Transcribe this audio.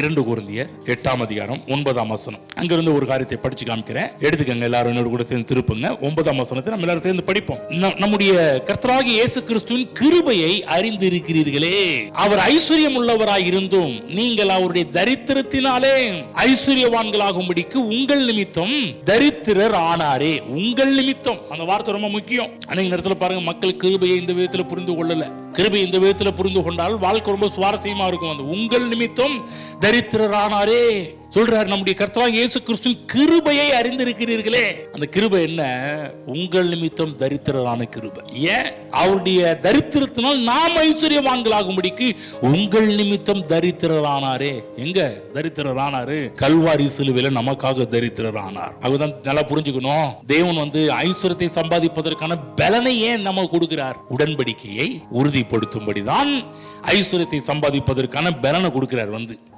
இரண்டு குருந்தியர் எட்டாம் அதிகாரம் ஒன்பதாம் வசனம். அங்கிருந்து ஒரு காரியத்தை படிச்சு காமிக்கிறேன். எடுத்துக்கங்க எல்லாரும் என்னோட கூட சேர்ந்து திருப்புங்க. ஒன்பதாம் வசனத்தை நம்ம எல்லாரும் சேர்ந்து படிப்போம். நம்முடைய கர்த்தராகி இயேசு கிறிஸ்துவின் கிருபையை அறிந்து இருக்கிறீர்களே அவர் ஐஸ்வர்யம் உள்ளவராய் இருந்தும் நீங்கள் அவருடைய தரித்திரத்தினாலே ஐஸ்வர்யவான்களாகும்படிக்கு உங்கள் நிமித்தம் தரித்திரர் ஆனாரே. உங்கள் நிமித்தம். அந்த வார்த்தை ரொம்ப முக்கியம். அன்னைக்கு நேரத்தில் பாருங்க மக்கள் கிருபையை இந்த விதத்தில் புரிந்து கொள்ளல. கிருபை இந்த விதத்தில் புரிந்து கொண்டால் வாழ்க்கை ரொம்ப சுவாரஸ்யமா இருக்கும். அந்த உங்கள் நிமித்தம் தரித்திரரானாரே. சொல்றார் நம்முடைய கர்த்தராக இயேசு கிறிஸ்து கிருபையை அறிந்திருக்கிறீர்களே. அந்த கிருபை என்ன? உங்கள் நிமித்தம் தரித்திரரான கிருபை. ஏன்? அவருடைய தரித்திரத்தினால் நாம் ஐஸ்வர்யவான்களாகும்படிக்கு உங்கள் நிமித்தம் தரித்திரரானாரே. எங்க? தரித்திரரானாரு. கல்வாரி சிலுவையில நமக்காக தரித்திரரானார். அதுதான் நல்லா புரிஞ்சுக்கணும். தேவன் வந்து ஐஸ்வர்யத்தை சம்பாதிப்பதற்கான பலனை ஏன் நம்ம கொடுக்கிறார்? உடன்படிக்கையை உறுதிப்படுத்தும்படிதான் ஐஸ்வர்யத்தை சம்பாதிப்பதற்கான பலனை கொடுக்கிறார் வந்து.